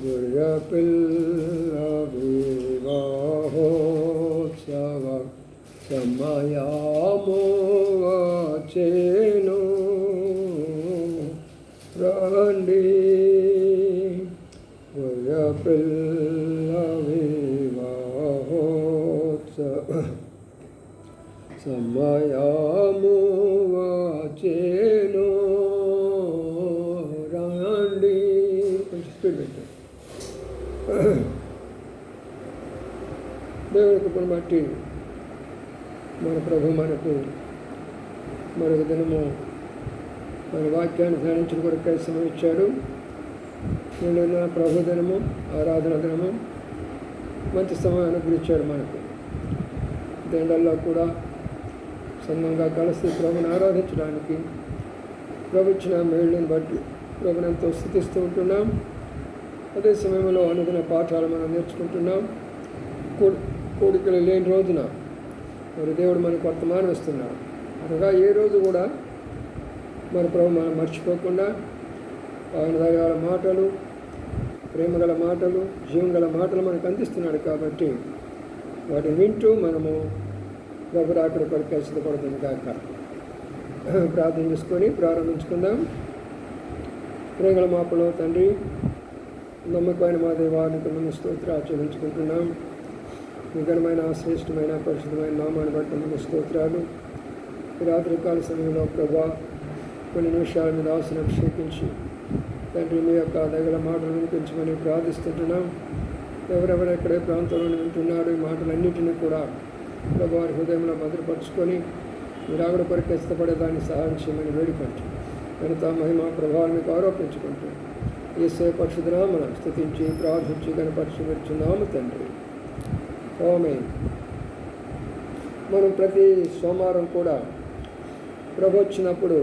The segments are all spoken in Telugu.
గుర్రపిల్ల వివాహోత్సవ సమయాము వచ్చేను రండి దేవుని కృపను బట్టి మన ప్రభు మనకు మరొక దినము మన వాక్యాన్ని ధ్యానించిన కొరకై సమయం ఇచ్చాడు నిన్న ప్రభు దినము ఆరాధన దినము మంచి సమయం అనుగ్రహించాడు మనకు. దండల్లో కూడా సంఘంగా కలిసి ప్రభుని ఆరాధించడానికి ప్రభు ఇచ్చిన మేళ్ళని బట్టి ప్రభుని ఎంతో స్థుతిస్తూ ఉంటున్నాం. అదే సమయంలో అనుకున్న పాఠాలు మనం నేర్చుకుంటున్నాం. కూడా కోరికలు లేని రోజున మరి దేవుడు మనకు వర్తమానం ఇస్తున్నాడు. అనగా ఏ రోజు కూడా మన ప్రభు మనం మర్చిపోకుండా ఆయన దగ్గర మాటలు ప్రేమగల మాటలు జీవం గల మాటలు మనకు అందిస్తున్నాడు కాబట్టి వాటిని వింటూ మనము ప్రభు రాకడ కొరకు సిద్ధపడుతుంది కాక ప్రార్థన చేసుకొని ప్రారంభించుకుందాం. ప్రేమగల మాపలో తండ్రి నమ్మకమైన మా దేవానికి మేము స్తోత్ర ఆచరించుకుంటున్నాం నిఘనమైన శ్రేష్టమైన పరిశుద్ధమైన నామాన్ని బట్టి మన స్తోత్రాలు. రాత్రికాల సమయంలో ప్రభా కొన్ని నిమిషాల మీద ఆశను క్షేపించి తండ్రి మీ యొక్క దగ్గర మాటలు వినిపించమని ప్రార్థిస్తుంటున్నాం. ఎవరెవరు ఎక్కడే ప్రాంతంలో వింటున్నారో ఈ మాటలన్నింటినీ కూడా ప్రభువారి హృదయంలో భద్రపరుచుకొని మీరు ఆవిడ కొరకు ఇష్టపడేదాన్ని సహాయం చేయమని వేడుకుంటూ ఘనత మహిమ ప్రభావం మీకు ఆరోపించుకుంటూ ఈసే పరిశుద్ధనామన స్థుతించి ప్రార్థించి కనపరిచినాము తండ్రి. ఓమే మనం ప్రతి సోమవారం కూడా ప్రభు వచ్చినప్పుడు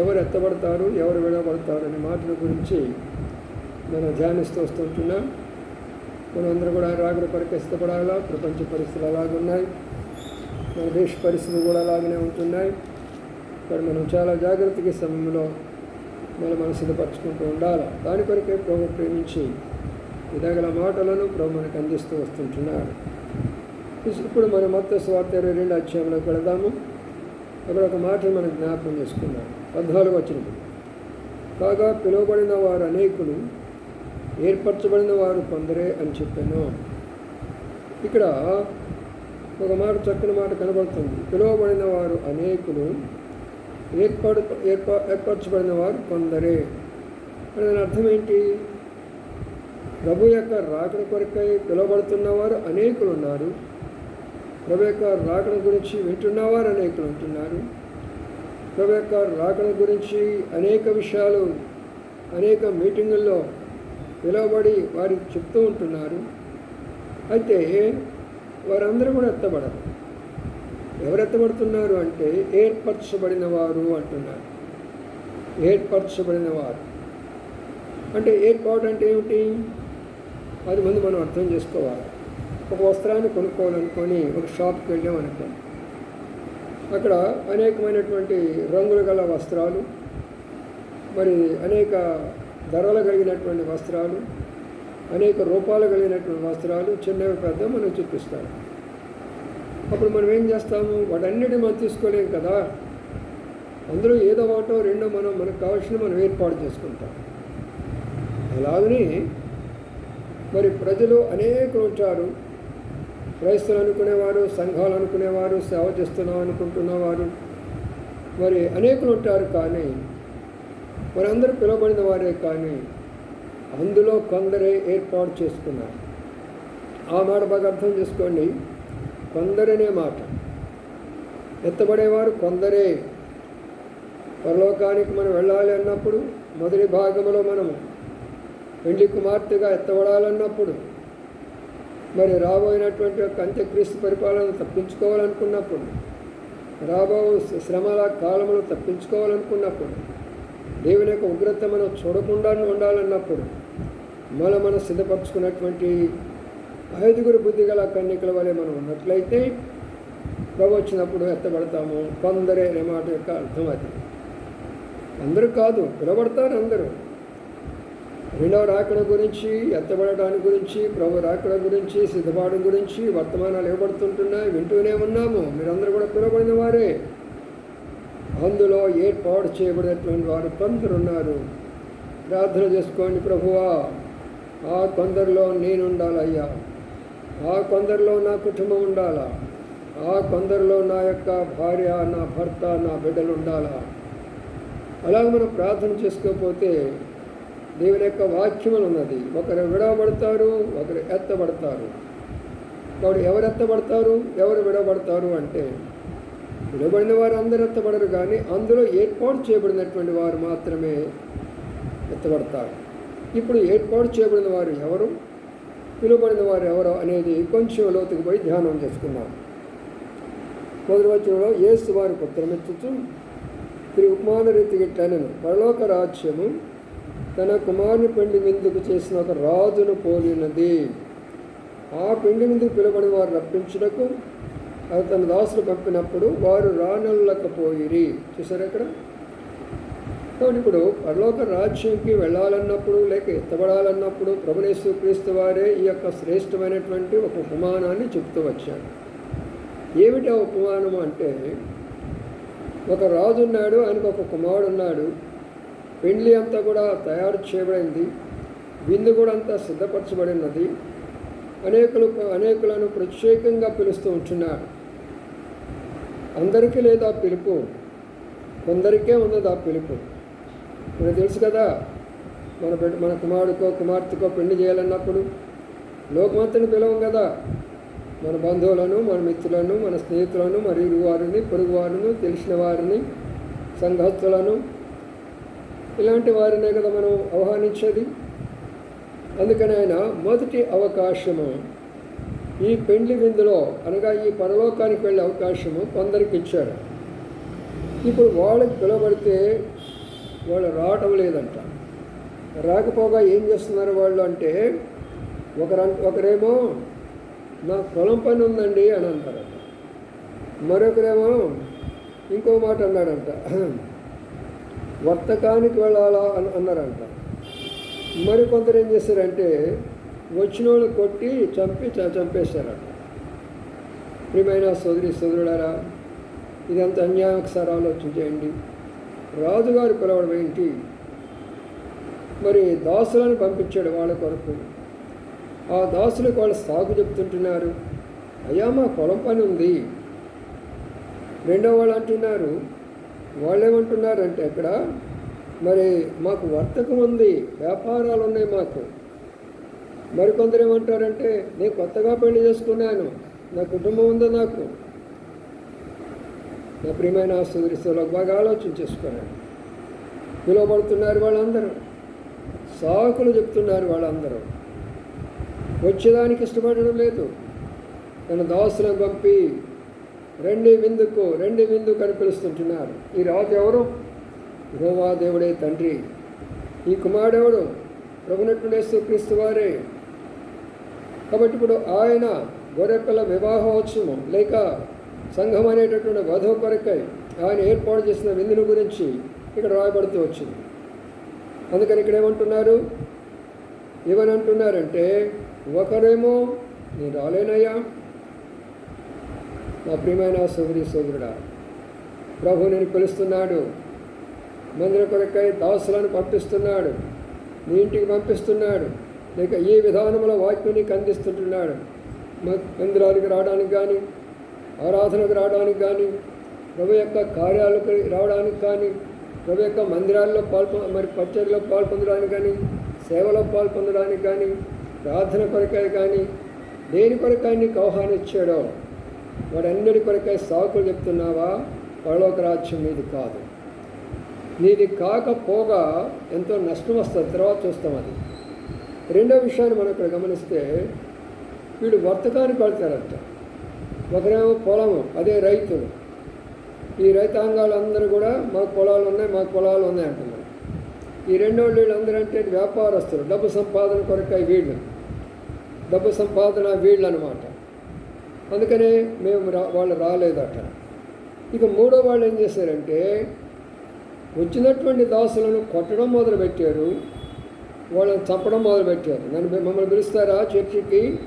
ఎవరు ఎత్తబడతారు ఎవరు విడబడతారు అనే మాటల గురించి మనం ధ్యానిస్తూ వస్తుంటున్నాం. మనందరూ కూడా రాగుల కొరకు ఇష్టపడాలా ప్రపంచ పరిస్థితులు అలాగున్నాయి మన దేశ పరిస్థితులు కూడా అలాగనే ఉంటున్నాయి. మరి మనం చాలా జాగ్రత్తగా సమయంలో మనం మనసులు పరుచుకుంటూ ఉండాలి. దాని కొరకే ప్రభు ప్రేమించి ఇదగల మాటలను ప్రభు మనకు అందిస్తూ వస్తుంటున్నాడు. ఇప్పుడు మనం మొత్త స్వార్థ ఇరవై రెండు అధ్యాయంలోకి వెళదాము అక్కడ ఒక మాటను మనం జ్ఞాపకం చేసుకున్నాం పద్నాలుగు వచ్చినప్పుడు కాగా పిలువబడిన వారు అనేకులు ఏర్పరచబడిన వారు కొందరే అని చెప్పాను. ఇక్కడ ఒక మాట చక్కని మాట కనబడుతుంది. పిలువబడిన వారు అనేకులు ఏర్పడు ఏర్ప ఏర్పరచబడిన వారు కొందరే. అని దాని అర్థం ఏంటి? ప్రభు యొక్క రాకడ కొరకై పిలువబడుతున్నవారు అనేకులు ఉన్నారు ప్రభు యొక్క రాకడ గురించి వింటున్నవారు అనేకులు ఉంటున్నారు. ప్రభు యొక్క రాకడ గురించి అనేక విషయాలు అనేక మీటింగుల్లో పిలువబడి వారికి చెప్తూ ఉంటున్నారు. అయితే వారందరూ కూడా ఎత్తబడరు. ఎవరు ఎత్తబడుతున్నారు అంటే ఏర్పరచబడిన వారు అంటున్నారు. ఏర్పరచబడిన వారు అంటే ఏర్పాటు అంటే ఏమిటి? అది ముందు మనం అర్థం చేసుకోవాలి. ఒక వస్త్రాన్ని కొనుక్కోవాలనుకొని ఒక షాప్కి వెళ్ళామనుకో అక్కడ అనేకమైనటువంటి రంగులు గల వస్త్రాలు మరి అనేక ధరలు కలిగినటువంటి వస్త్రాలు అనేక రూపాలు కలిగినటువంటి వస్త్రాలు చిన్నవి పెద్ద మనం చూపిస్తాడు అప్పుడు మనం ఏం చేస్తాము? వాటన్నిటి మనం తీసుకోలేం కదా? అందులో ఏదో ఒకటో రెండో మనం మనకు కావాల్సిన మనం ఏర్పాటు చేసుకుంటాం. అలాగనే మరి ప్రజలు అనేకులు ఉంటారు. క్రైస్తవులు అనుకునేవారు సంఘాలు అనుకునేవారు సేవ చేస్తున్నాం అనుకుంటున్నవారు. మరి అనేకులు ఉంటారు కానీ వారందరూ పిలువబడిన వారే కానీ అందులో కొందరే ఏర్పాటు చేసుకున్నారు. ఆ మాట బాగా అర్థం చేసుకోండి. కొందరనే మాట. ఎత్తబడేవారు కొందరే. పరలోకానికి మనం వెళ్ళాలి అన్నప్పుడు మొదటి భాగంలో మనము వెండి కుమార్తెగా ఎత్తబడాలన్నప్పుడు మరి రాబోయినటువంటి యొక్క అంత్యక్రీస్తు పరిపాలన తప్పించుకోవాలనుకున్నప్పుడు రాబో శ్రమల కాలములు తప్పించుకోవాలనుకున్నప్పుడు దేవుని యొక్క ఉగ్రత మనం చూడకుండా ఉండాలన్నప్పుడు మన మనం సిద్ధపరచుకున్నటువంటి ఐదుగురు బుద్ధి గల కన్యకల వలె మనం ఉన్నట్లయితే ప్రభు వచ్చినప్పుడు ఎత్తబడతాము. కొందరే అనే మాట యొక్క అర్థం అది. అందరూ కాదు పిలబడతారు అందరూ. రెండవ రాకడ గురించి ఎత్తబడటాన్ని గురించి ప్రభు రాకడ గురించి సిద్ధపాటు గురించి వర్తమానాలు ఇవ్వబడుతుంటున్నాయి వింటూనే ఉన్నాము. మీరందరూ కూడా పిలువబడిన వారే. అందులో ఏర్పాటు చేయబడినటువంటి వారు కొందరు ఉన్నారు. ప్రార్థన చేసుకోండి ప్రభువా. ఆ కొందరిలో నేను ఉండాలయ్యా. ఆ కొందరిలో నా కుటుంబం ఉండాలా? ఆ కొందరిలో నా యొక్క భార్య నా భర్త నా బిడ్డలు ఉండాలా? అలా మనం ప్రార్థన చేసుకోకపోతే దేవుని యొక్క వాక్యములు ఉన్నది. ఒకరు విడవబడతారు ఒకరు ఎత్తబడతారు. కాబట్టి ఎవరు ఎత్తబడతారు ఎవరు విడవబడతారు అంటే విడబడిన వారు అందరూ ఎత్తబడరు కానీ అందులో ఏర్పాటు చేయబడినటువంటి వారు మాత్రమే ఎత్తబడతారు. ఇప్పుడు ఏర్పాటు చేయబడిన వారు ఎవరు? పిలువబడిన వారు ఎవరు అనేది కొంచెం లోతుకు పోయి ధ్యానం చేసుకున్నాం మొదటి వచనంలో ఏసు వారికి ఉత్తరమిచ్చు తిరిగి ఉపమాన రీతికి ఇట్లనను పరలోక రాజ్యము తన కుమారుని పెండి విందుకు చేసిన ఒక రాజును పోలినది. ఆ పెండి విందుకు పిలువబడిన వారు రప్పించుటకు అది తన దాసులు పంపినప్పుడు వారు రానల్లకపోయిరి చూసారు ఇక్కడ? కాబట్టి ఇప్పుడు పరలోక రాజ్యంకి వెళ్ళాలన్నప్పుడు లేక ఎత్తబడాలన్నప్పుడు ప్రభునేశ్వర క్రీస్తు వారే ఈ యొక్క శ్రేష్టమైనటువంటి ఒక ఉపమానాన్ని చెప్తూ వచ్చారు. ఏమిటి ఆ ఉపమానం అంటే ఒక రాజు ఉన్నాడు ఆయనకు ఒక కుమారుడు ఉన్నాడు. పెండ్లి అంతా కూడా తయారు చేయబడింది. విందు కూడా అంతా సిద్ధపరచబడినది. అనేకులు అనేకులను ప్రత్యేకంగా పిలుస్తూ ఉంటున్నాడు. అందరికీ లేదు ఆ పిలుపు. కొందరికే ఉన్నది ఆ పిలుపు. మనకు తెలుసు కదా మన బిడ్డ మన కుమారుడికో కుమార్తెకో పెళ్ళి చేయాలన్నప్పుడు లోకమంతని పిలవం కదా. మన బంధువులను మన మిత్రులను మన స్నేహితులను మరియు వారిని పొరుగు వారిని తెలిసిన వారిని సంఘస్తులను ఇలాంటి వారినే కదా మనం ఆహ్వానించేది? అందుకని ఆయన మొదటి అవకాశము ఈ పెండ్లి విందులో అనగా ఈ పరలోకానికి వెళ్ళే అవకాశము కొందరికి ఇచ్చాడు ఇప్పుడు వాళ్ళకి పిలువబడితే వాళ్ళు రావటం లేదంట. రాకపోగా ఏం చేస్తున్నారు వాళ్ళు అంటే ఒకరు ఒకరేమో నా పొలం పని ఉందండి అని అంటారట. మరొకరేమో ఇంకో మాట అన్నాడంట. వర్తకానికి వెళ్ళాలా అని అన్నారంట. మరి కొందరు ఏం చేశారంటే వచ్చిన వాళ్ళు కొట్టి చంపి చ- చంపేశారట ప్రియమైన సోదరి సోదరుడారా ఇదంతా అన్యాయం ఒకసారి ఆలోచించేయండి రాజుగారు పిలవడం ఏంటి? మరి దాసులను పంపించాడు వాళ్ళ కొరకు. ఆ దాసులకు వాళ్ళు సాగు చెప్తుంటున్నారు. అయ్యా మా పొలం పని ఉంది. రెండో వాళ్ళు అంటున్నారు వాళ్ళు ఏమంటున్నారంటే ఇక్కడ మరి మాకు వర్తకం ఉంది వ్యాపారాలు ఉన్నాయి మాకు. మరికొందరు ఏమంటారంటే నేను కొత్తగా పెళ్ళి చేసుకున్నాను నా కుటుంబం ఉంది నాకు? నా ప్రియమైన సుదృశ్యంలో బాగా ఆలోచన చేసుకున్నాను పిలువబడుతున్నారు వాళ్ళందరూ సాకులు చెప్తున్నారు వాళ్ళందరూ. వచ్చేదానికి ఇష్టపడడం లేదు. తన దాసులను పంపి రెండు విందుకు రెండు విందుకు అని పిలుస్తుంటున్నారు. ఈ రాజు ఎవరు? దేవుడే తండ్రి. ఈ కుమారుడెవడు ప్రభునట్టుడేస్తూ క్రీస్తు వారే. కాబట్టి ఇప్పుడు ఆయన గొర్రెపిల్ల వివాహోత్సవం లేక సంఘం అనేటటువంటి వధువు కొరకై ఆయన ఏర్పాటు చేసిన విందును గురించి ఇక్కడ రాయబడుతూ వచ్చింది. అందుకని ఇక్కడ ఏమంటున్నారు? ఏమని అంటున్నారంటే ఒకరేమో నేను రాలేనయ్యా నా ప్రియమైన సోదరి సోదరుడా ప్రభు నేను పిలుస్తున్నాడు. మందిర కొరకై దాసులను పంపిస్తున్నాడు. నీ ఇంటికి పంపిస్తున్నాడు. లేక ఏ విధానంలో వాక్యం నీకు అందిస్తుంటున్నాడు. మందిరానికి రావడానికి కానీ ఆరాధనకు రావడానికి కానీ ప్రభు యొక్క కార్యాలకు రావడానికి కానీ ప్రభు యొక్క మందిరాల్లో పాల్పొ మరి పచ్చడిలో పాల్పొందడానికి కానీ సేవలో పాల్పొందడానికి కానీ ప్రార్థన కొరకాయ కానీ దేని కొరకాయ నీకు ఆహ్వానించాడో వాడన్నిటి కొరకై సాకులు చెప్తున్నావా? పరలోక రాజ్యం మీది కాదు. నీది కాకపోగా ఎంతో నష్టం వస్తుంది. తర్వాత చూస్తాం అది. రెండో విషయాన్ని మనం ఇక్కడ గమనిస్తే వీడు వర్తకానికి వెళ్తారంట ఒకరేమో పొలము అదే రైతులు ఈ రైతాంగాలు అందరూ కూడా మాకు పొలాలు ఉన్నాయి మాకు పొలాలు ఉన్నాయి అంటున్నారు. ఈ రెండో వీళ్ళందరూ అంటే వ్యాపారస్తులు. డబ్బు సంపాదన కొరకై వీళ్ళు. డబ్బు సంపాదన వీళ్ళు అనమాట అందుకనే మేము రా వాళ్ళు రాలేదట. ఇక మూడో వాళ్ళు ఏం చేశారంటే వచ్చినటువంటి దాసులను కొట్టడం మొదలుపెట్టారు. వాళ్ళని చంపడం మొదలుపెట్టారు. నన్ను మమ్మల్ని పిలుస్తారా చర్చికి?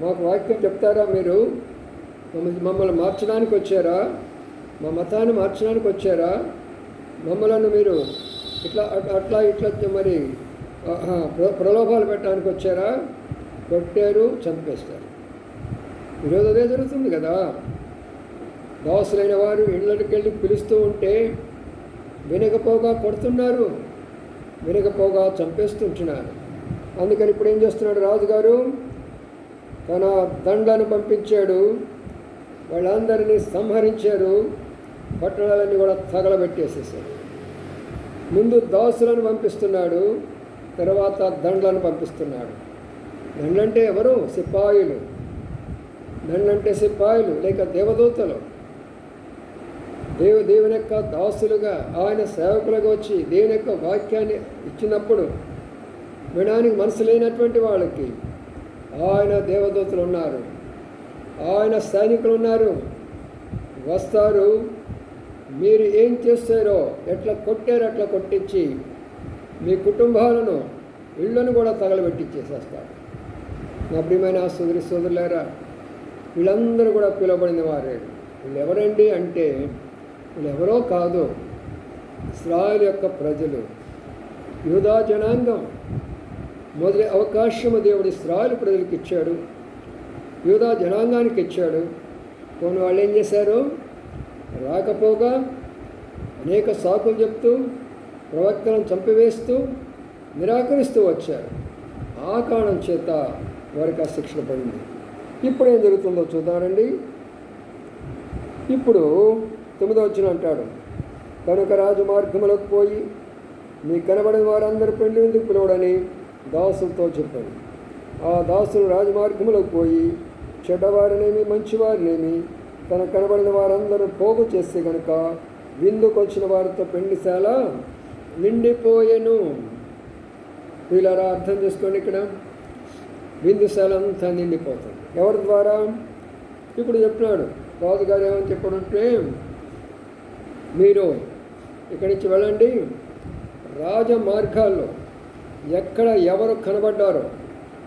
మాకు వాక్యం చెప్తారా మీరు? మమ్మల్ని మమ్మల్ని మార్చడానికి వచ్చారా? మా మతాన్ని మార్చడానికి వచ్చారా? మమ్మలను మీరు ఇట్లా అట్- అట్లా ఇట్లా మరి ప్ర- ప్రలోభాలు పెట్టడానికి వచ్చారా? కొట్టారు చంపేస్తారు. ఈరోజు అదే జరుగుతుంది కదా? దాసులైన వారు ఇళ్ళకి వెళ్ళి పిలుస్తూ ఉంటే వినకపోగా కొడుతున్నారు వినకపోగా చంపేస్తుంటున్నారు. అందుకని ఇప్పుడు ఏం చేస్తున్నాడు రాజుగారు? తన దండను పంపించాడు. వాళ్ళందరినీ సంహరించారు. పట్టణాలన్నీ కూడా తగలబెట్టేసేసారు. ముందు దాసులను పంపిస్తున్నాడు తర్వాత దండలను పంపిస్తున్నాడు. దండంటే ఎవరు? సిపాయిలు. నన్నంటే సిపాయిలు లేక దేవదూతలు. దేవు దేవుని యొక్క దాసులుగా ఆయన సేవకులుగా వచ్చి దేవుని యొక్క వాక్యాన్ని ఇచ్చినప్పుడు వినడానికి మనసు లేనటువంటి వాళ్ళకి ఆయన దేవదూతలు ఉన్నారు. ఆయన సైనికులు ఉన్నారు. వస్తారు. మీరు ఏం చేస్తారో ఎట్లా కొట్టారో అట్లా కొట్టించి మీ కుటుంబాలను ఇళ్ళను కూడా తగలబెట్టించేసేస్తారు నా ప్రియమైన సోదరి సోదరులారా వీళ్ళందరూ కూడా పిలువబడిన వారే. వీళ్ళు ఎవరండి అంటే వీళ్ళెవరో కాదు ఇస్రాయల్ యొక్క ప్రజలు. యూదా జనాంగం. మొదటి అవకాశము దేవుడు ఇస్రాయల్ ప్రజలకు ఇచ్చాడు. యూదా జనాంగానికి ఇచ్చాడు. కొన్ని వాళ్ళు ఏం చేశారు? రాకపోగా అనేక సాకులు చెప్తూ ప్రవక్తలను చంపివేస్తూ నిరాకరిస్తూ వచ్చారు. ఆ కారణం చేత వారికి ఆ శిక్షణ పడింది. ఇప్పుడు ఏం జరుగుతుందో చూద్దామండి. ఇప్పుడు తొమ్మిదో వచ్చిన అంటాడు కనుక రాజు మార్గములకు పోయి మీ కనబడిన వారందరూ పెళ్ళి ఎందుకు పిలవడని దాసులతో చెప్పాడు. ఆ దాసులు రాజమార్గములకు పోయి చెడ్డవారినేమి మంచివారినేమి తన కనబడిన వారందరూ పోగు చేస్తే గనుక విందుకొచ్చిన వారితో పెండిశాల నిండిపోయేను. వీళ్ళారా అర్థం చేసుకోండి ఇక్కడ? విందుశాల అంతా నిండిపోతుంది. ఎవరి ద్వారా? ఇప్పుడు చెప్తున్నాడు రాజుగారు ఏమని చెప్పడంటే మీరు ఇక్కడి నుంచి వెళ్ళండి. రాజ మార్గాల్లో ఎక్కడ ఎవరు కనబడ్డారో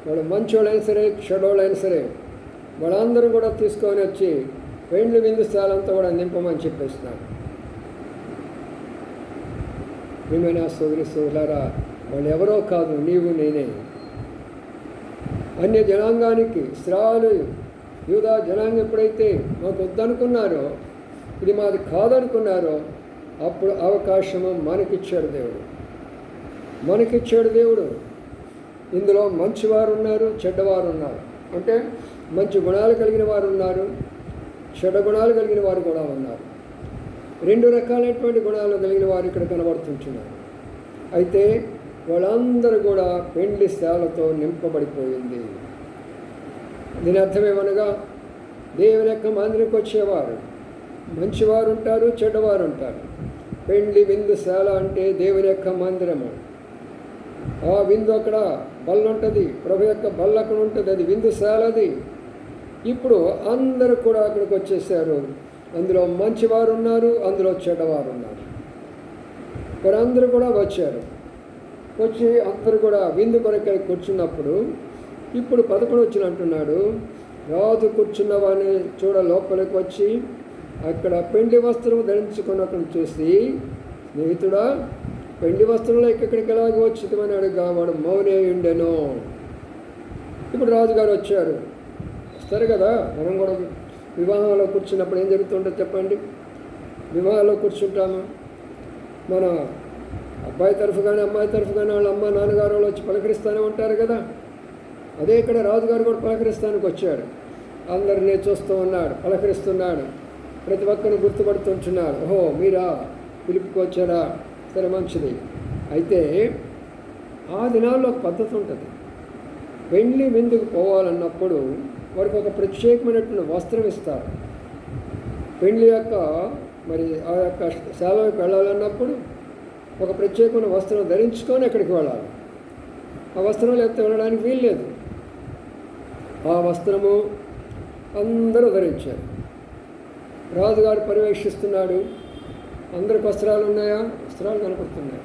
వాళ్ళు మంచోళ్ళైనా సరే చెడోళ్ళైనా సరే వాళ్ళందరూ కూడా తీసుకొని వచ్చి పెండ్లి విందు స్థలంతా కూడా నింపమని చెప్పేస్తున్నారు. ఏమైనా సోదరి సోదరులారా వాళ్ళు ఎవరో కాదు నీవు నేనే. అన్య జనాంగానికి ఇస్రాయలు యూదా జనాంగం ఎప్పుడైతే మాకు వద్దనుకున్నారో ఇది మాది కాదనుకున్నారో అప్పుడు అవకాశము మనకిచ్చాడు దేవుడు. మనకిచ్చాడు దేవుడు. ఇందులో మంచివారు ఉన్నారు చెడ్డవారు ఉన్నారు అంటే మంచి గుణాలు కలిగిన వారు ఉన్నారు చెడ్డ గుణాలు కలిగిన వారు కూడా ఉన్నారు. రెండు రకాలైనటువంటి గుణాలు కలిగిన వారు ఇక్కడ కనబడుతుంటున్నారు. అయితే వాళ్ళందరూ కూడా పెండ్లి సేవలతో నింపబడిపోయింది. దీని అర్థమేమనగా దేవుని యొక్క మందిరికి వచ్చేవారు. మంచివారు ఉంటారు చెడ్డవారు ఉంటారు పెండ్లి విందు శాల అంటే దేవుని యొక్క మందిరము. ఆ విందు అక్కడ బల్ల ఉంటుంది ప్రభు యొక్క బల్ల అక్కడ ఉంటుంది అది విందు శాలది. ఇప్పుడు అందరూ కూడా అక్కడికి వచ్చేసారు. అందులో మంచివారు ఉన్నారు అందులో చెడ్డవారు ఉన్నారు వారందరూ కూడా వచ్చారు. వచ్చి అందరూ కూడా విందు కొరకై కూర్చున్నప్పుడు ఇప్పుడు పదకొండు వచ్చిన అంటున్నాడు. రాజు కూర్చున్న వాడిని చూడ లోపలికి వచ్చి అక్కడ పెండి వస్త్రం ధరించుకున్నప్పుడు చూసి స్నేహితుడా పెండి వస్త్రంలో ఇక్కడికి ఎలాగ వచ్చిందని అడుగా వాడు మౌనే ఉండెను. ఇప్పుడు రాజుగారు వచ్చారు. వస్తారు కదా మనం కూడా వివాహంలో కూర్చున్నప్పుడు ఏం జరుగుతుంటుందో చెప్పండి. వివాహంలో కూర్చుంటాము? మన అబ్బాయి తరఫు కానీ అమ్మాయి తరఫు కానీ వాళ్ళ అమ్మ నాన్నగారు వాళ్ళు వచ్చి పలకరిస్తూనే ఉంటారు కదా. అదే ఇక్కడ రాజుగారు కూడా పలకరిస్తానికి వచ్చాడు. అందరినీ చూస్తూ ఉన్నాడు పలకరిస్తున్నాడు. ప్రతి ఒక్కరిని గుర్తుపడుతుంటున్నారు. ఓహో మీరా? పిలుపుకొచ్చారా సరే మంచిది. అయితే ఆ దినాల్లో ఒక పద్ధతి ఉంటుంది. పెళ్ళి విందుకు పోవాలన్నప్పుడు వారికి ఒక ప్రత్యేకమైనటువంటి వస్త్రం ఇస్తారు. పెళ్ళి యొక్క మరి ఆ యొక్క సెలవుకి వెళ్ళాలన్నప్పుడు ఒక ప్రత్యేకమైన వస్త్రం ధరించుకొని అక్కడికి వెళ్ళాలి. ఆ వస్త్రం లేకపోతే వెళ్ళడానికి వీల్లేదు. ఆ వస్త్రము అందరూ ధరించారు. రాజుగారు పర్యవేక్షిస్తున్నాడు అందరికి వస్త్రాలు ఉన్నాయా? వస్త్రాలు కనపడుతున్నాయి.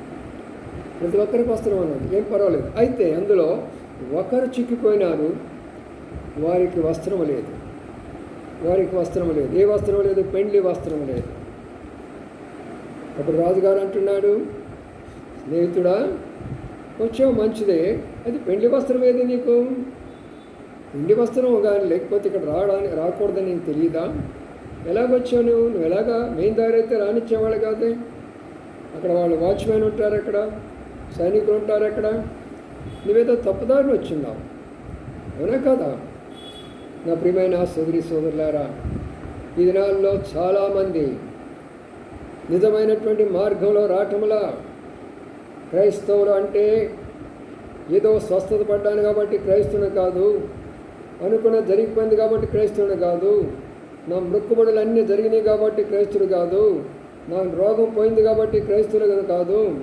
ప్రతి ఒక్కరికి వస్త్రం ఉన్నది. ఏం పర్వాలేదు. అయితే అందులో ఒకరు చిక్కిపోయినారు. వారికి వస్త్రం లేదు. వారికి వస్త్రం లేదు. ఏ వస్త్రం లేదు? పెండ్లి వస్త్రం లేదు. అప్పుడు రాజుగారు అంటున్నాడు స్నేహితుడా? వచ్చావు మంచిదే. అది పెండ్లి వస్త్రం ఏది నీకు? పెండి వస్త్రం కానీ లేకపోతే ఇక్కడ రావడానికి రాకూడదని నీకు తెలియదా ఎలాగొచ్చావు నువ్వు? నువ్వు ఎలాగా? మెయిన్ దారి అయితే రానిచ్చేవాళ్ళు కాదే. అక్కడ వాళ్ళు వాచ్మెన్ ఉంటారు అక్కడ. సైనికులు ఉంటారు అక్కడ. నువ్వేదో తప్పుదారిని వచ్చిన్నావు అవునా కదా? నా ప్రియమైన సోదరి సోదరులారా ఈ దినాల్లో చాలామంది నిజమైనటువంటి మార్గంలో రావటంలా క్రైస్తవులు అంటే ఏదో స్వస్థత పడ్డాను కాబట్టి క్రైస్తవుని కాదు. అనుకున్న జరిగిపోయింది కాబట్టి క్రైస్తవుని కాదు. నా మృక్కుబడులు అన్నీ జరిగినాయి కాబట్టి క్రైస్తుడు కాదు. నా రోగం పోయింది కాబట్టి క్రైస్తవులు కాదు.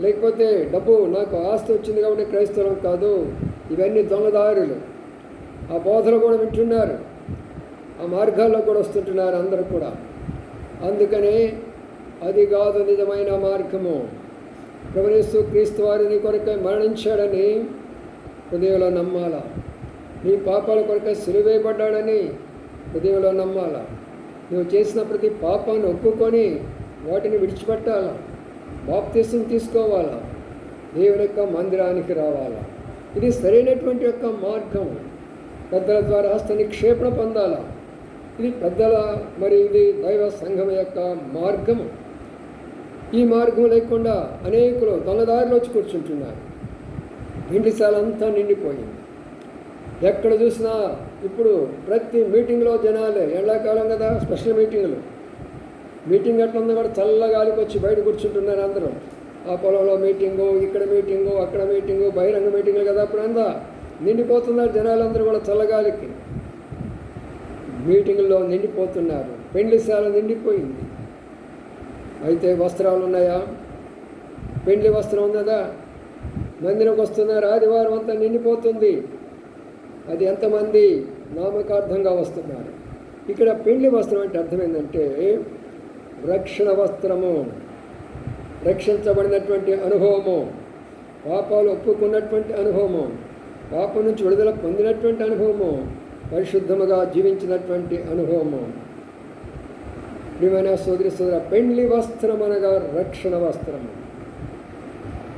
లేకపోతే డబ్బు నాకు ఆస్తి వచ్చింది కాబట్టి క్రైస్తవం కాదు. ఇవన్నీ దొంగదారులు. ఆ బోధలు కూడా వింటున్నారు. ఆ మార్గాల్లో కూడా వస్తుంటున్నారు అందరూ కూడా. అందుకనే అది కాదు నిజమైన మార్గము. ప్రభునేసు క్రీస్తు వారిని కొరకై మరణించాడని హృదయంలో నమ్మాలా. నీ పాపాల కొరకై సిలువేయబడ్డాడని హృదయంలో నమ్మాలా. నువ్వు చేసిన ప్రతి పాపాన్ని ఒప్పుకొని వాటిని విడిచిపెట్టాలా. బాప్తీసం తీసుకోవాలా. దేవుని యొక్క మందిరానికి రావాలా. ఇది సరైనటువంటి యొక్క మార్గం. పెద్దల ద్వారా హస్త నిక్షేపణ పొందాలా. ఇది పెద్దల మరి ఇది దైవ సంఘం యొక్క మార్గము. ఈ మార్గం లేకుండా అనేకులు దొంగదారిలో వచ్చి కూర్చుంటున్నారు. ఇంటిశాల అంతా నిండిపోయింది. ఎక్కడ చూసినా ఇప్పుడు ప్రతి మీటింగ్లో జనాలే ఎండాకాలం కదా స్పెషల్ మీటింగులు. మీటింగ్ ఎట్లా కూడా చల్లగాలికి వచ్చి బయట కూర్చుంటున్నారు అందరూ. ఆ పొలంలో మీటింగు ఇక్కడ మీటింగు అక్కడ మీటింగు బహిరంగ మీటింగులు కదా అప్పుడు అందా నిండిపోతున్నారు జనాలందరూ కూడా చల్లగాలికి. మీటింగుల్లో నిండిపోతున్నారు. పెండ్లిశాల నిండిపోయింది. అయితే వస్త్రాలు ఉన్నాయా? పెండ్లి వస్త్రం ఉన్నదా? మందిరంకి వస్తున్నారు ఆదివారం అంతా నిండిపోతుంది. అది ఎంతమంది నామకార్థంగా వస్తున్నారు? ఇక్కడ పెండ్లి వస్త్రం అంటే అర్థం ఏంటంటే రక్షణ వస్త్రము రక్షించబడినటువంటి అనుభవము పాపాలు ఒప్పుకున్నటువంటి అనుభవము పాపం నుంచి విడుదల పొందినటువంటి అనుభవము పరిశుద్ధముగా జీవించినటువంటి అనుభవము. ప్రియమైన సోదరి సోదర పెండ్లి వస్త్రం అనగా రక్షణ వస్త్రం.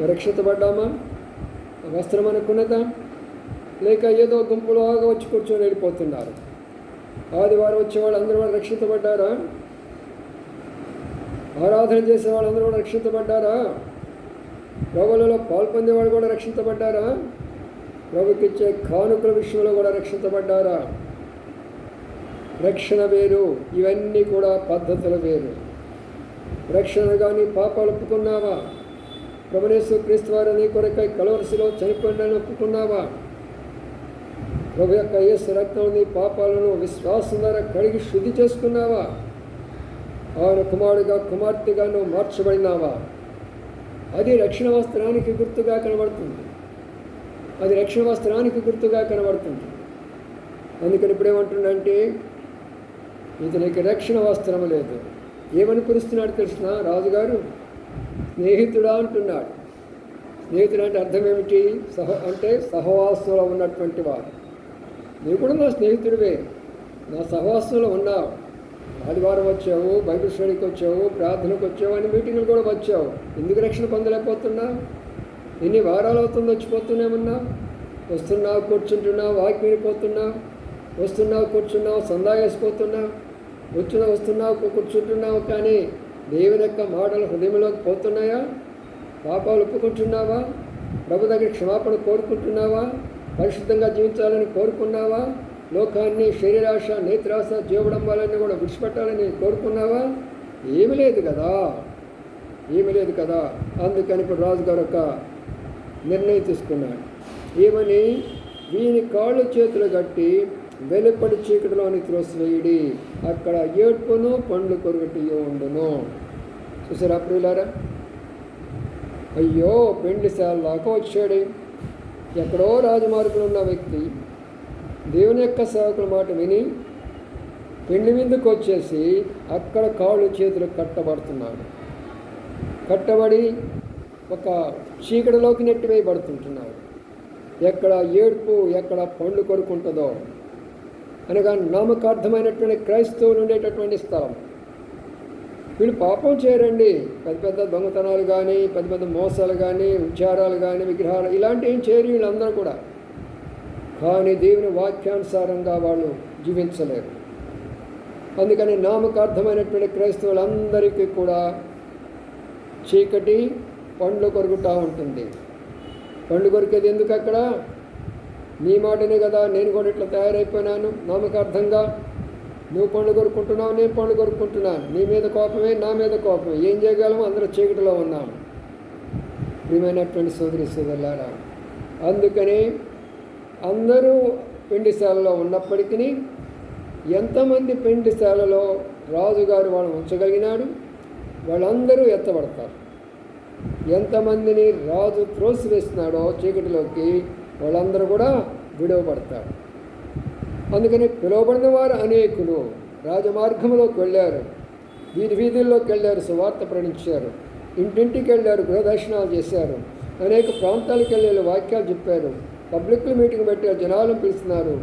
రక్షితపడ్డామా ఆ వస్త్రం అనుకున్నదా? లేక ఏదో గుంపులోగా వచ్చి కూర్చొని వెళ్ళిపోతున్నారు. ఆదివారం వచ్చే వాళ్ళందరూ కూడా రక్షితపడ్డారా ఆరాధన చేసే వాళ్ళందరూ కూడా రక్షించబడ్డారా? ప్రభులలో పాల్పొందేవాళ్ళు కూడా రక్షించబడ్డారా? ప్రభుకిచ్చే కానుకల విషయంలో కూడా రక్షించబడ్డారా? రక్షణ వేరు ఇవన్నీ కూడా పద్ధతులు వేరు. రక్షణ కానీ పాపాలు ఒప్పుకున్నావా? ప్రభునేశ్వర క్రీస్తు వారు నీ కొరకై కలవరిసిలో చనిపోయిందని ఒప్పుకున్నావా? ప్రభు యొక్క యేసు రక్తం నీ పాపాలను విశ్వాసం ద్వారా కడిగి శుద్ధి చేసుకున్నావా? ఆయన కుమారుడిగా కుమార్తెగా నువ్వు మార్చబడినావా? అది రక్షణ వస్త్రానికి గుర్తుగా కనబడుతుంది. అది రక్షణ వస్త్రానికి గుర్తుగా కనబడుతుంది. అందుకని ఇప్పుడేమంటుండంటే ఇతనికి రక్షణ వస్త్రం లేదు. ఏమని పిలుస్తున్నాడు కృష్ణ? రాజుగారు స్నేహితుడా అంటున్నాడు. స్నేహితుడు అంటే అర్థం ఏమిటి? సహ అంటే సహవాసంలో ఉన్నటువంటి వారు నీవు కూడా నా స్నేహితుడివే. నా సహవాసంలో ఉన్నావు. ఆదివారం వచ్చావు బైబిల్ స్టడీకి వచ్చావు ప్రార్థనకు వచ్చావు అని మీటింగ్లు కూడా వచ్చావు. ఎందుకు రక్షణ పొందలేకపోతున్నావు? ఎన్ని వారాలు అవుతుందో వచ్చిపోతున్నామన్నా వస్తున్నావు కూర్చుంటున్నావు వాకి వినిపోతున్నావు వస్తున్నావు కూర్చున్నావు సందా వేసిపోతున్నావు. వచ్చిన వస్తున్నావు కూర్చుంటున్నావు కానీ దేవుని యొక్క మాటలు హృదయంలోకి పోతున్నాయా? పాపాలు ఒప్పుకుంటున్నావా? ప్రభు దగ్గర క్షమాపణ కోరుకుంటున్నావా? పరిశుద్ధంగా జీవించాలని కోరుకున్నావా? లోకాన్ని శరీరాశ నేత్రాశ జీవడంబాలన్నీ కూడా విడిచిపెట్టాలని కోరుకున్నావా? ఏమి లేదు కదా. ఏమి లేదు కదా. అందుకని ఇప్పుడు రాజుగారు ఒక నిర్ణయం తీసుకున్నాడు ఏమని? వీని కాళ్ళు చేతులు కట్టి వెలుపడి చీకటిలోని త్రోసివేయుడి. అక్కడ ఏడ్పును పండ్లు కొరుగటి ఉండును. చూసారా ప్రియులారా? అయ్యో పెండ్లిశాలలాగా దాకా వచ్చాడు. ఎక్కడో రాజమార్గులు ఉన్న వ్యక్తి దేవుని యొక్క సేవకుల మాట విని పెండ్లి మీదకి వచ్చేసి అక్కడ కాళ్ళు చేతులు కట్టబడుతున్నాడు. కట్టబడి ఒక చీకటిలోకి నెట్టివేయబడుతుంటున్నాడు. ఎక్కడ ఏడుపు ఎక్కడ పండ్లు కొరుకుంటుందో అనగా నామకార్థమైనటువంటి క్రైస్తవులు ఉండేటటువంటి స్థలం. వీళ్ళు పాపం చేయరండి. పెద్ద పెద్ద దొంగతనాలు కానీ పెద్ద పెద్ద మోసాలు కానీ విచారాలు కానీ విగ్రహాలు ఇలాంటివి ఏం చేయరు వీళ్ళందరూ కూడా. కానీ దేవుని వాక్యానుసారంగా వాళ్ళు జీవించలేరు. అందుకని నామకార్థమైనటువంటి క్రైస్తవులందరికీ కూడా చీకటి పండ్లు కొరుకుతూ ఉంటుంది. పండ్లు కొరికేది ఎందుకు అక్కడ? నీ మాటనే కదా నేను కూడా ఇట్లా తయారైపోయినాను. నామకార్థంగా నువ్వు పండు కొరుకుంటున్నావు నేను పండు కొరుకుంటున్నాను నీ మీద కోపమే నా మీద కోపమే. ఏం చేయగలము అందరూ చీకటిలో ఉన్నాము. ప్రియమైనటువంటి సోదరి సోదరులారా అందుకని అందరూ పిండిశాలలో ఉన్నప్పటికీ ఎంతమంది పిండిశాలలో రాజుగారు వాళ్ళని ఉంచగలిగినాడు? వాళ్ళందరూ ఎత్తబడతారు. ఎంతమందిని రాజు త్రోసివేస్తున్నాడో చీకటిలోకి వాళ్ళందరూ కూడా విడవబడతారు అందుకని పిలువబడిన వారు అనేకులు రాజమార్గంలోకి వెళ్ళారు. వీధి వీధుల్లోకి వెళ్ళారు సువార్త ప్రకటించారు. ఇంటింటికి వెళ్ళారు గృహదర్శనాలు చేశారు. అనేక ప్రాంతాలకు వెళ్ళి వాక్యాలు చెప్పారు. పబ్లిక్లు మీటింగ్ పెట్టి జనాలను పిలుస్తున్నారు.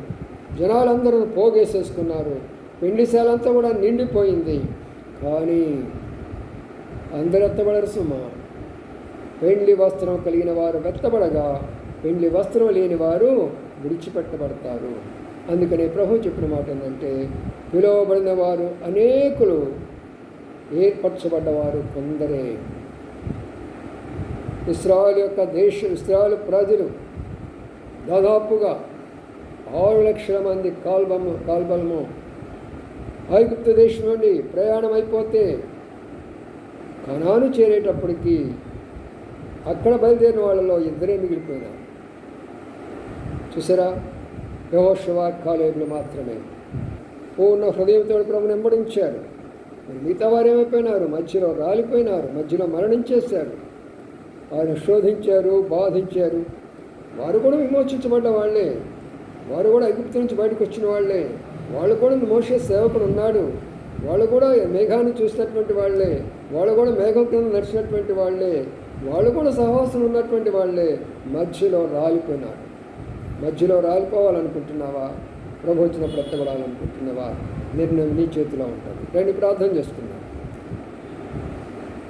జనాలందరూ పోగేసేసుకున్నారు. పిండిశాలంతా కూడా నిండిపోయింది. కానీ అందరు ఎత్తబడరు సుమా. పెండ్లి వస్త్రం కలిగిన వారు వెత్తబడగా పెండ్లి వస్త్రం లేని వారు విడిచిపెట్టబడతారు. అందుకనే ప్రభు చెప్పిన మాట ఏంటంటే పిలువబడిన వారు అనేకులు ఏర్పరచబడ్డవారు కొందరే. ఇస్రాయల్ యొక్క దేశ ఇస్రాయల్ ప్రజలు దాదాపుగా ఆరు లక్షల మంది కాల్బము కాల్బలము ఐగుప్త దేశం నుండి ప్రయాణం అయిపోతే కణాను చేరేటప్పటికీ అక్కడ బయలుదేరిన వాళ్ళలో ఇద్దరే మిగిలిపోయినారు. చూసారా? యహోషవా కాలేబులు మాత్రమే. పూర్ణ హృదయంతో ప్రభుని వెంబడించారు. మరి మిగతా వారు ఏమైపోయినారు? మధ్యలో రాలిపోయినారు. మధ్యలో మరణించేశారు. వారిని శోధించారు బాధించారు. వారు కూడా విమోచించబడ్డ వాళ్ళే. వారు కూడా ఎగుప్తు నుంచి బయటకు వచ్చిన వాళ్ళే. వాళ్ళు కూడా మోసే సేవకుడు ఉన్నాడు. వాళ్ళు కూడా మేఘాన్ని చూసినటువంటి వాళ్ళే. వాళ్ళు కూడా మేఘం కింద నడిచినటువంటి వాళ్ళే. వాళ్ళు కూడా సహవాసం ఉన్నటువంటి వాళ్ళే. మధ్యలో రాలిపోయినారు. మధ్యలో రాలిపోవాలనుకుంటున్నావా? ప్రభు వచ్చినప్పుడు ఎత్తబడాలనుకుంటున్నావా నిర్ణయం నీ చేతిలో ఉంటుంది. రెండు ప్రార్థన చేసుకున్నాం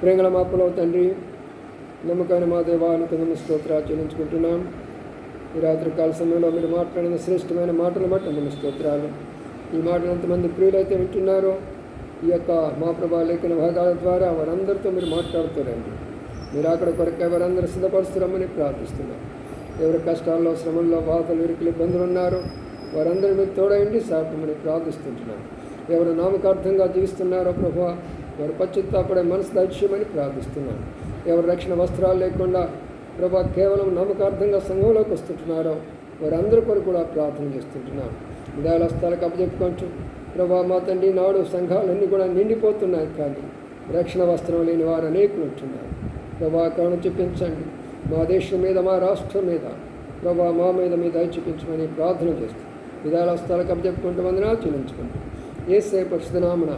ప్రేంగళ మాపలో తండ్రి నమ్మకమైన మా దేవానికి నమ్మ స్తోత్రాలు చెల్లించుకుంటున్నాం. ఈ రాత్రి కాల సమయంలో మీరు మాట్లాడిన శ్రేష్టమైన మాటలు బట్టి నమ్మ స్తోత్రాలు. ఈ మాటలు ఎంతమంది ప్రియులైతే వింటున్నారో ఈ యొక్క మా ప్రభా లేఖన భాగాల ద్వారా వారందరితో మీరు మాట్లాడుతారండి మీరు అక్కడ కొరకే వారందరూ సిద్ధపరుస్తున్నామని ప్రార్థిస్తున్నాం. ఎవరి కష్టాల్లో శ్రమంలో బాధలు ఇరుకులు ఇబ్బందులు ఉన్నారో వారందరూ మీకు తోడయండి సాపమని ప్రార్థిస్తుంటున్నారు ఎవరు నామకార్థంగా జీవిస్తున్నారో ప్రభు వారు పశ్చిత్తాపడే మనసు దైత్యమని ప్రార్థిస్తున్నాను. ఎవరు రక్షణ వస్త్రాలు లేకుండా ప్రభా కేవలం నామకార్థంగా సంఘంలోకి వస్తుంటున్నారో వారందరి కొరకు కూడా ప్రార్థన చేస్తుంటున్నారు ఉదయాల స్థలకు అప్పచెప్పుకోవచ్చు ప్రభా మా తండ్రి నాడు సంఘాలన్నీ కూడా నిండిపోతున్నాయి కానీ రక్షణ వస్త్రం లేని వారు అనేకులు ఉంటున్నారు. ప్రభా కరుణ చూపించండి. మా దేశం మీద మా రాష్ట్రం మీద ప్రభా మా మీద మీద చూపించమని ప్రార్థన చేస్తాం విధాల స్థలకు అప్పచెప్పుకుంటూ వందనాలు చెల్లించుకుంటాం ఏసే పరిశుధనామన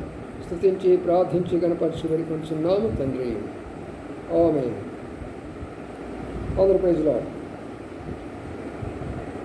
స్థుతించి ప్రార్థించి గణపరిచి వేడుకుంటున్నాము తండ్రి. ఆమె ఆంధ్రప్రదేశ్లో